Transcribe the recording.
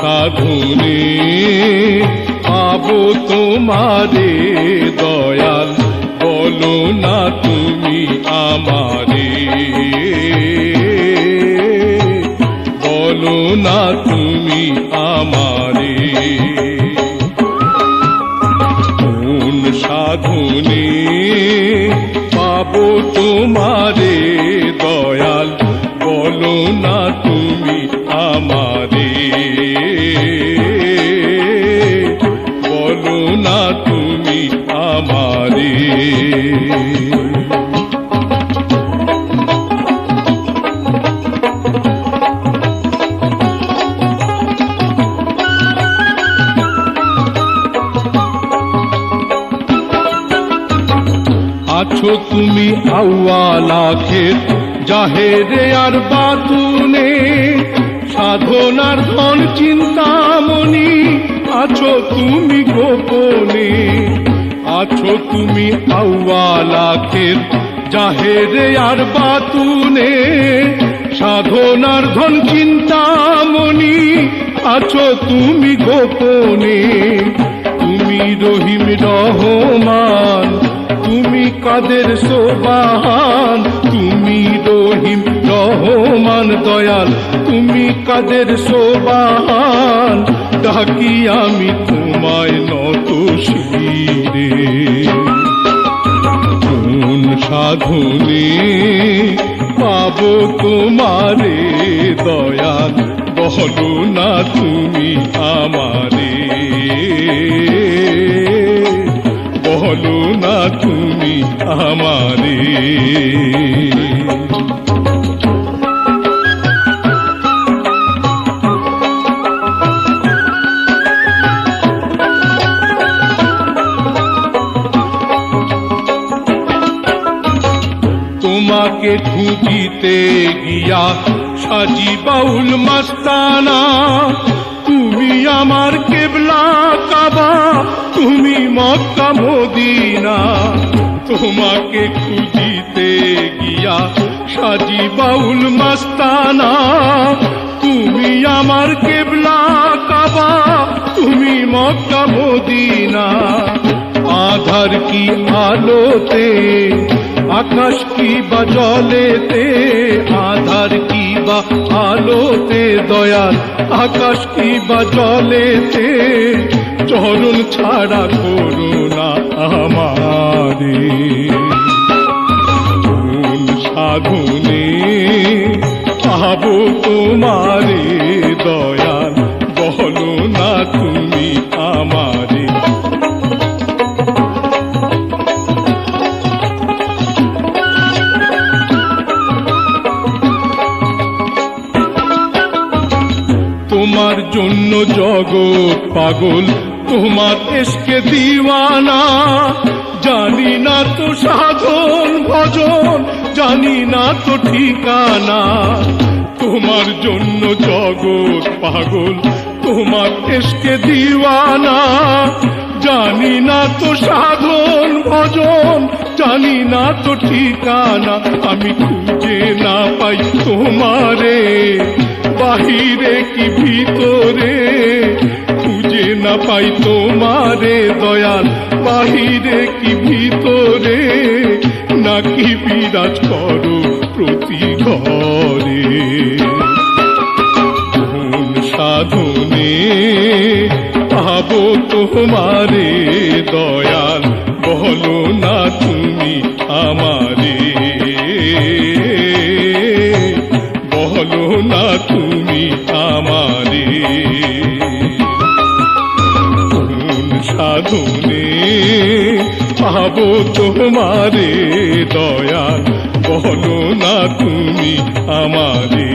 সাধনে, পাবো তোমারে দয়াল, বলো না তুমি আমারে। বলো না তুমি আমারে। কোন সাধনে, পাবো তোমারে দয়াল, বলো না তুমি আমারে। আছো তুমি আউয়ালাখের জাহেরে আর বাতুনে, সাধনার ধন চিন্তামণি আছো তুমি গোপনে। আছো তুমি আউয়ালাখের জাহেরে আর বাতুনে, সাধনার ধন চিন্তামণি আছো তুমি গোপনে। তুমি রহিম রহমান তুমি কাদের সোবাহান? তুমি রহিম, রহমান, দয়াল। তুমি কাদের সোবাহান? ডাকি আমি তোমায় নত শিরে কোন সাধনে পাবো তোমারে, দয়াল? বলো না তুমি আমারে। বলো না তুমি আমারে। তোমাকে খুঁজিতে গিয়া সাজি বাউল মাস্তানা আমার কেবলা কাবা, তুমি মক্কা, মদিনা। তোমাকে খুঁজিতে গিয়া সাজি বাউল মাস্তানা। তুমি আমার কেবলা কাবা, তুমি মক্কা, মদিনা। আধার কি আলোতে, আকাশ কি বা জলেতে, আধার কি বা আলোতে দয়াল আকাশ কি বা জলেতে চরণ ছাড়া করুণা আমারে। সাধুনে পাবো জন্য জগৎ পাগল, তোমার এসকে দিওয়ানা। জানি না তো সাধন ভজন, জানি না তো ঠিকানা। তোমার জন্য জগৎ পাগল, তোমার এসকে দিওয়ানা। জানি না তো সাধন ভজন, জানি না তো ঠিকানা। আমি খুঁজে না পাই তোমারে। বাহিরে কি ভিতরে? খুঁজে না পাই তোমারে, দয়াল। বাহিরে কি ভিতরে? নাকি বিরাজ করো প্রতি ঘরে? সাধনে তোমারে, দয়াল। বলো না তুমি আমারে সাধনে পাবো তোমারে দয়া বলো না তুমি আমারে।